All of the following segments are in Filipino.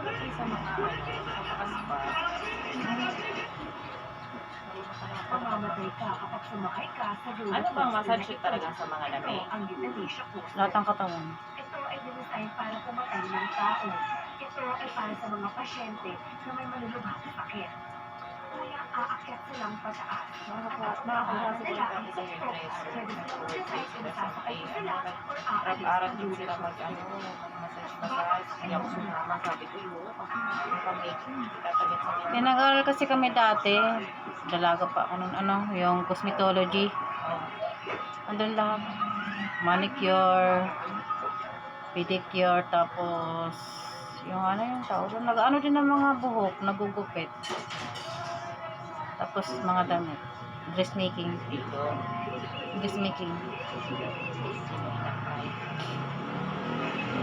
pagdating sa mga ano, sa pakaspa, Mamamatay ka kapag sumakay ka sa roller ano bang massage talaga sa mga lamig? ang euthanasia coaster. Lahat ng katawan. Ito ay dinesign para pumatay ng tao. Ito ay para sa mga pasyente na may malulubhang sakit. Kaya aakyat silang pataas. Nakaka- Nakakakuha siguro kami sa hairdresser. Workplace sila ano, nag-aral din sila mag ano, mag-massage massage. Hindi ako sumama, sabi ko, yun, nila. nag-aaral kasi kami dati. Dalaga pa ako nun, ano, yung cosmetology. Oh. Andun lahat. Manicure, pedicure, tapos yung ano yung doon. Nag-ano din ng mga buhok, nagugupit. Tapos mga damit. Dressmaking. Dressmaking. So,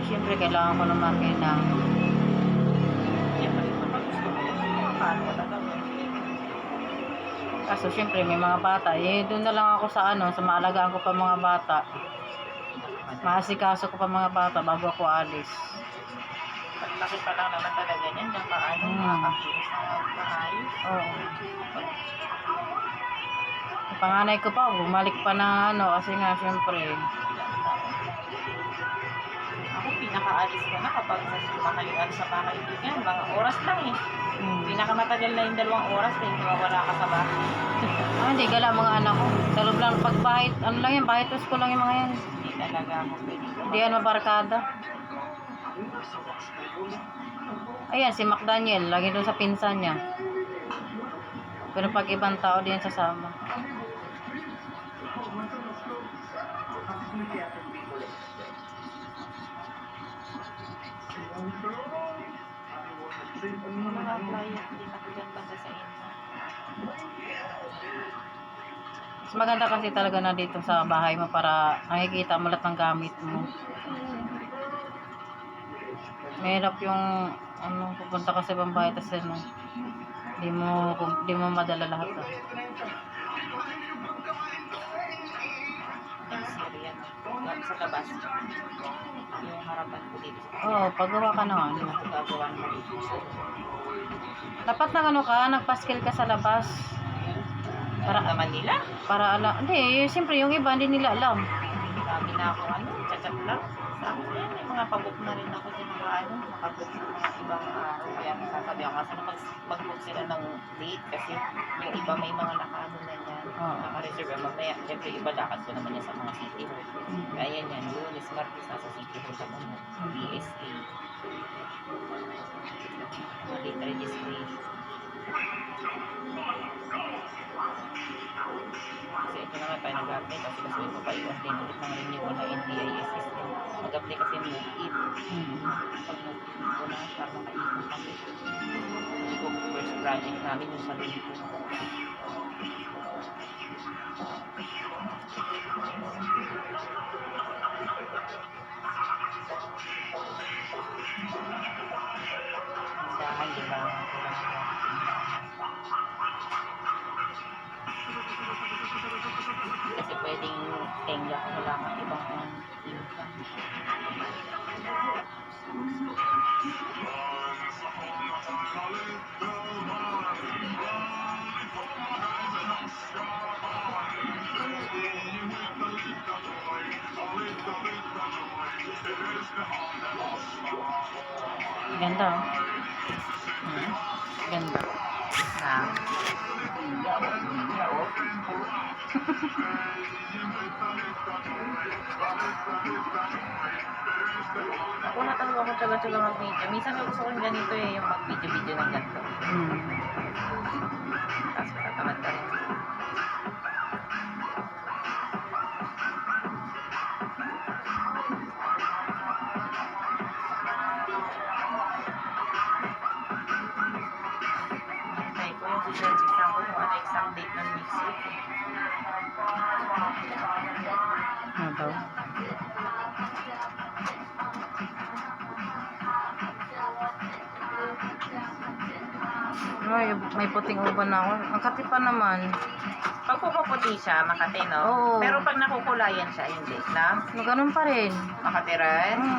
Siyempre, kailangan ko ng paano mo gagawin? Kaso, siyempre, may mga bata. Eh, doon na lang ako sa ano, sa maalagaan ko pa mga bata. Maasikaso ko pa mga bata bago ako alis. Paglaki pa lang naman talaga niyan, yung paano Hmm. makakakilos na maayos. Oo. Yung panganay ko pa, bumalik pa na ano, kasi nga, siyempre, Ako, pinakaalis ko na kapag sa sumakalian sa mga kaibigan, mga oras lang eh. hmm. Pinakamatagal na yung dalawang oras dahil wala ka sa bahay. Ah, hindi, gala mga anak ko. Sa loob lang, pag bahit, ano lang yan, bahit ko lang yung mga yan. Hindi talaga ako pwede. Hindi yan mabarkada. Ayan, si McDaniel, lagi doon sa pinsan niya. Pero pag ibang tao, di yan sasama. Mga din. Mas maganda kasi talaga na dito sa bahay mo para nakikita mo lahat ng gamit mo. Mahirap yung ano, pupunta ka sa ibang bahay tapos ano, di mo, di mo madala lahat. Ah. Syrian. Sa labas. Yung harapan ko dito. Oo, paggawa ka ng ano. Gagawa mo dito sa Dapat nag ano ka, nagpaskil ka sa labas. Para naman nila. Para ala, hindi, siyempre yung iba hindi nila alam. Dami na ako ano, chat lang. Akin, yan, may mga pag-book na rin ako din mga ano, makabook sa mga ibang araw. Kaya nasasabi ako kasi pag mag-book sila ng date kasi yung iba may mga nakaano na. Oo. Naka-reserve. Ah, Mamaya, syempre iba lakad ko naman yan sa mga city hall. Kaya yan yan, Lunes, Martes, nasa city hall ako mo. BSA. Date registration. Kasi ito naman tayo nag-apply kasi gusto ko pa i-apply ulit ng renewal na NDIS system. Mag-apply kasi. Hmm. Pag move-it ko na, para makaipon kami. Ito first project namin yung sa Lipo. Dahil ko wala kang ibang income. Ganda. oh. Hmm? Ganda. Na. Ako na talaga ako tsaga-tsaga mag-video. Minsan gusto ko rin ganito eh, yung mag-video-video ng ganito. Hmm. Tapos matatamad ka rin. Result exam ko, kung ano exact date ng week. Ano daw? Ay, may puting uban na ako. Ang katipan naman. Pag pupuputi siya, Makati, no? Oo. Pero pag nakukulayan siya, hindi na. Ganun pa rin. Makati rin.